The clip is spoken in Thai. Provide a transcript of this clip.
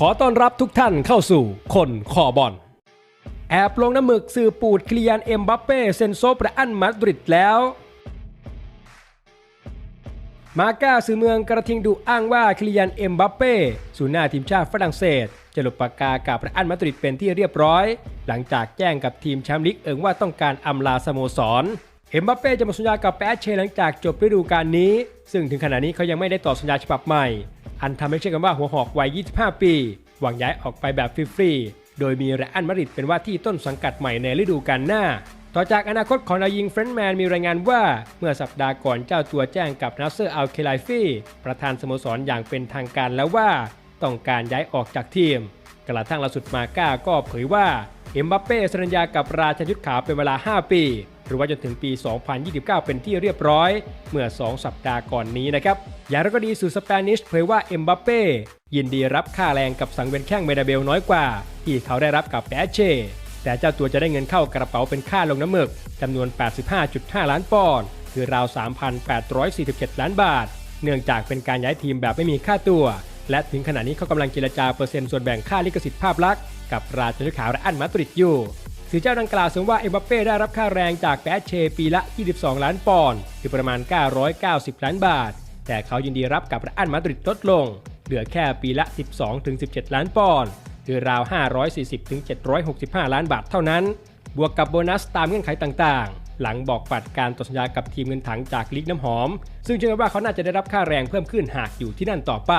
ขอต้อนรับทุกท่านเข้าสู่คนคอบอล แอบลงน้ำหมึกสื่อปูดเคลียนเอ็มบัปเป้เซนโซประอันมาดริดแล้ว มาก้าสื่อเมืองกระทิงดุอ้างว่าคลิยันเอ็มบัปเป้ศูนย์หน้าทีมชาติฝรั่งเศส จะหลุดปากกากับประอันมาดริดเป็นที่เรียบร้อย หลังจากแจ้งกับทีมแชมป์ลีกเอิงว่าต้องการอำลาสโมสรเอ็มบัปเป้จะหมาสัญญากับแปชเชหลังจากจบฤดูกาลนี้ ซึ่งถึงขณะนี้เขายังไม่ได้ต่อสัญญาฉบับใหม่ อันทำให้เชื่อกันว่าหัวหอกวัย 25 ปี หวังย้ายออกไปแบบฟรีๆ โดยมีเรอันมาริดเป็นว่าที่ต้นสังกัดใหม่ในฤดูกาลหน้า ต่อจากอนาคตของดาวยิงเฟรนด์แมนมีรายงานว่า เมื่อสัปดาห์ก่อนเจ้าตัวแจ้งกับนัสเซอร์อัลเคไลฟีประธานสโมสรอย่างเป็นทางการแล้วว่า ต้องการย้ายออกจากทีม กระทั่งล่าสุดมาก้าก็เผยว่าเอ็มบัปเป้สัญญากับราชยุทธขาวเป็นเวลา 5 ปี หรือว่าจนถึงปี 2029 เป็นที่เรียบร้อย เมื่อ 2 สัปดาห์ก่อนนี้นะครับ อย่างไรก็ดีสื่อสเปนิชเผยว่าเอ็มบัปเป้ยินดีรับค่าแรงกับสังเวียนแข้งเมดาเบลน้อยกว่า ที่เขาได้รับกับแปเช่แต่เจ้าตัวจะได้เงินเข้ากระเป๋าเป็นค่าลงน้ำหมึกจำนวน 85.5 ล้านปอนด์คือราว 3,847 ล้านบาท เนื่องจากเป็นการย้ายทีมแบบไม่มีค่าตัว และถึงขณะนี้เขากำลังเจรจาเปอร์เซ็นต์ส่วนแบ่งค่าลิขสิทธิ์ภาพลักษณ์กับราชาขาวและอันมาดริดอยู่ สื่อเจ้าดังกล่าวสมว่าเอ็มบัปเป้ได้รับค่าแรงจากแปชเชปีละ 22 ล้านปอนด์คือประมาณ 990 ล้านบาท แต่เขายินดีรับกับอันมาดริดลดลง เหลือแค่ปีละ 12-17 ล้านปอนด์คือราว 540-765 ล้านบาทเท่านั้น บวกกับโบนัสตามเงื่อนไขต่างๆ หลังบอกปัดการต่อสัญญากับทีมเงินถังจากลิกน้ำหอม ซึ่งเชื่อว่าเขาน่าจะได้รับค่าแรงเพิ่มขึ้นหากอยู่ที่นั่นต่อไป